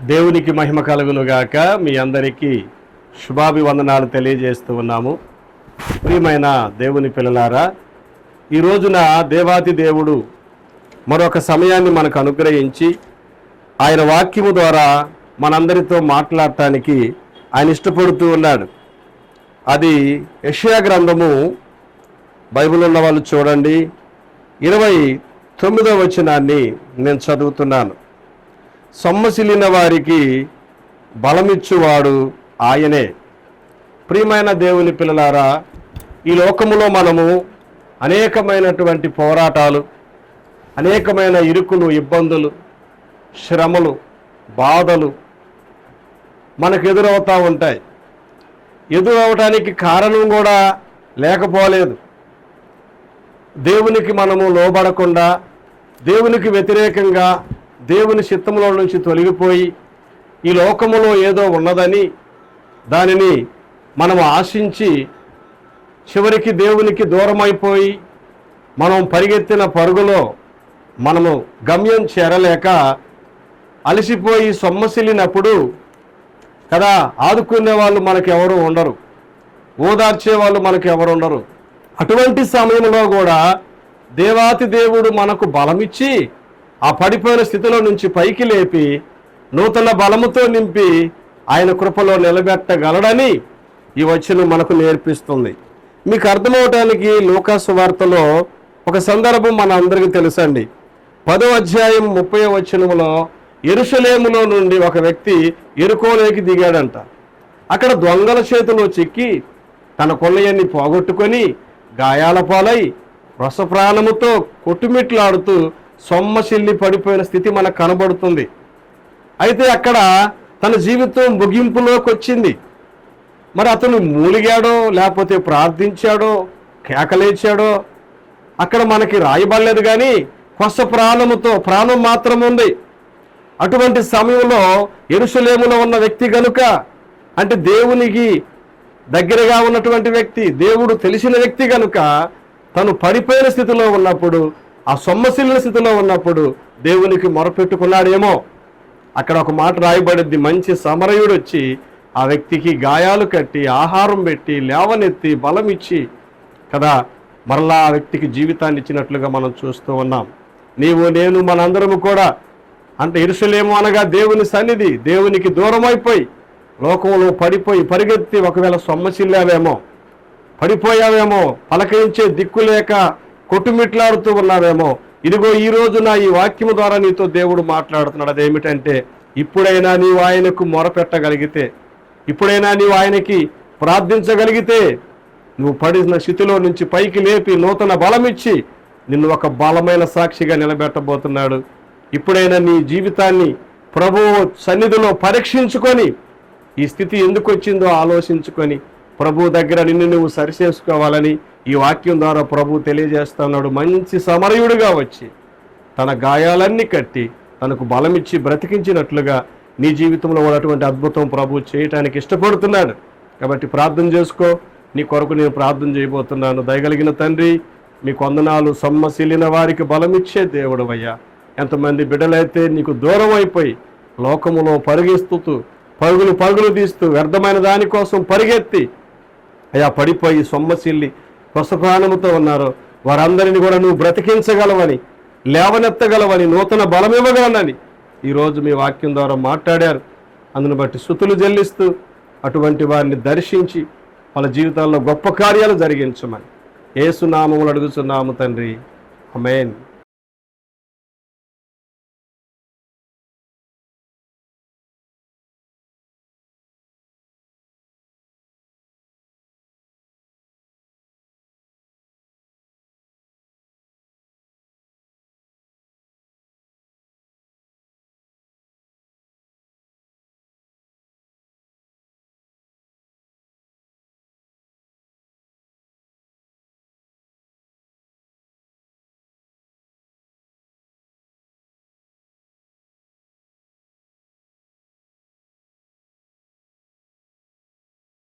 దేవునికి మహిమ కలుగునుగాక. మీ అందరికీ శుభాభివందనాలు తెలియజేస్తూ ఉన్నాము. ప్రియమైన దేవుని పిల్లలారా ఈ రోజున దేవాతి దేవుడు మరొక సమయాన్ని మనకు అనుగ్రహించి ఆయన వాక్యము ద్వారా మనందరితో మాట్లాడటానికి ఆయన ఇష్టపడుతూ ఉన్నాడు. అది యషియా గ్రంథము బైబిల్ ఉన్న వాళ్ళు చూడండి. ఇరవై తొమ్మిదవ వచనాన్ని నేను చదువుతున్నాను. సొమ్మసిల్లిన వారికి బలమిచ్చువాడు ఆయనే. ప్రియమైన దేవుని పిల్లలారా ఈ లోకములో మనము అనేకమైనటువంటి పోరాటాలు అనేకమైన ఇరుకులు ఇబ్బందులు శ్రమలు బాధలు మనకు ఎదురవుతూ ఉంటాయి. ఎదురవటానికి కారణం కూడా లేకపోలేదు. దేవునికి మనము లోబడకుండా దేవునికి వ్యతిరేకంగా దేవుని చిత్తములో నుంచి తొలగిపోయి ఈ లోకములో ఏదో ఉన్నదని దానిని మనం ఆశించి చివరికి దేవునికి దూరమైపోయి మనం పరిగెత్తిన పరుగులో మనము గమ్యం చేరలేక అలసిపోయి సొమ్మసిల్లినప్పుడు కదా ఆదుకునే వాళ్ళు మనకు ఎవరు ఉండరు. ఓదార్చే వాళ్ళు మనకు ఎవరు ఉండరు. అటువంటి సమయంలో కూడా దేవాతి దేవుడు మనకు బలమిచ్చి ఆ పడిపోయిన స్థితిలో నుంచి పైకి లేపి నూతన బలముతో నింపి ఆయన కృపలో నిలబెట్టగలడని ఈ వచనం మనకు నేర్పిస్తుంది. మీకు అర్థమవటానికి లోకాసు వార్తలో ఒక సందర్భం మన అందరికీ తెలుసండి. పదో అధ్యాయం ముప్పై వచనంలో ఎరుసలేములో నుండి ఒక వ్యక్తి ఎరుకోలోకి దిగాడంట. అక్కడ దొంగల చేతిలో చిక్కి తన కొల్లయన్ని పోగొట్టుకొని గాయాల పాలై రసప్రాణముతో కొట్టుమిట్లాడుతూ సొమ్మసిల్లి పడిపోయిన స్థితి మనకు కనబడుతుంది. అయితే అక్కడ తన జీవితం ముగింపులోకి వచ్చింది. మరి అతను మూలిగాడో లేకపోతే ప్రార్థించాడో కేకలేచాడో? అక్కడ మనకి రాయబడలేదు కానీ కొత్త ప్రాణముతో ప్రాణం మాత్రం ఉంది. అటువంటి సమయంలో ఎరుసలేములో ఉన్న వ్యక్తి గనుక అంటే దేవునికి దగ్గరగా ఉన్నటువంటి వ్యక్తి దేవుడు తెలిసిన వ్యక్తి గనుక తను పడిపోయిన స్థితిలో ఉన్నప్పుడు ఆ సొమ్మసిల్లిన స్థితిలో ఉన్నప్పుడు దేవునికి మొరపెట్టుకున్నాడేమో. అక్కడ ఒక మాట రాయబడింది. మంచి సమరయుడు వచ్చి ఆ వ్యక్తికి గాయాలు కట్టి ఆహారం పెట్టి లేవనెత్తి బలం ఇచ్చి కదా మరలా ఆ వ్యక్తికి జీవితాన్ని ఇచ్చినట్లుగా మనం చూస్తూ ఉన్నాం. నీవు నేను మనందరము కూడా అంటే ఇరుసులేము అనగా దేవుని సన్నిధి దేవునికి దూరమైపోయి లోకంలో పడిపోయి పరిగెత్తి ఒకవేళ సొమ్మసిల్లావేమో పడిపోయావేమో పలకరించే దిక్కు లేక కొట్టుమిట్లాడుతూ ఉన్నావేమో. ఇదిగో ఈ రోజున ఈ వాక్యము ద్వారా నీతో దేవుడు మాట్లాడుతున్నాడు. అదేమిటంటే ఇప్పుడైనా నీవు ఆయనకు మొరపెట్టగలిగితే ఇప్పుడైనా నీవు ఆయనకి ప్రార్థించగలిగితే నువ్వు పడిన స్థితిలో నుంచి పైకి లేపి నూతన బలమిచ్చి నిన్ను ఒక బలమైన సాక్షిగా నిలబెట్టబోతున్నాడు. ఇప్పుడైనా నీ జీవితాన్ని ప్రభు సన్నిధిలో పరీక్షించుకొని ఈ స్థితి ఎందుకు వచ్చిందో ఆలోచించుకొని ప్రభు దగ్గర నిన్ను నువ్వు సరిచేసుకోవాలని ఈ వాక్యం ద్వారా ప్రభు తెలియజేస్తున్నాడు. మంచి సమరయుడిగా వచ్చి తన గాయాలన్నీ కట్టి తనకు బలమిచ్చి బ్రతికించినట్లుగా నీ జీవితంలో అటువంటి అద్భుతం ప్రభు చేయటానికి ఇష్టపడుతున్నాడు. కాబట్టి ప్రార్థన చేసుకో. నీ కొరకు నేను ప్రార్థన చేయబోతున్నాను. దయగలిగిన తండ్రి మీ కొందనాలు సొమ్మసిల్లిన వారికి బలమిచ్చే దేవుడు అయ్యా ఎంతమంది బిడ్డలైతే నీకు దూరం అయిపోయి లోకములో పరిగెస్తుతూ పరుగులు పరుగులు తీస్తూ వ్యర్థమైన దానికోసం పరిగెత్తి అయా పడిపోయి సొమ్మసిల్లి స్వస్థప్రాణముతో ఉన్నారు. వారందరిని కూడా నువ్వు బ్రతికించగలవని లేవనెత్తగలవని నూతన బలం ఇవ్వగలనని ఈరోజు మీ వాక్యం ద్వారా మాట్లాడారు. అందును బట్టి శృతులు చెల్లిస్తూ అటువంటి వారిని దర్శించి వాళ్ళ జీవితాల్లో గొప్ప కార్యాలు జరిగించమని. ఏసునామములు అడుగుతున్నాము తండ్రి. అమేన్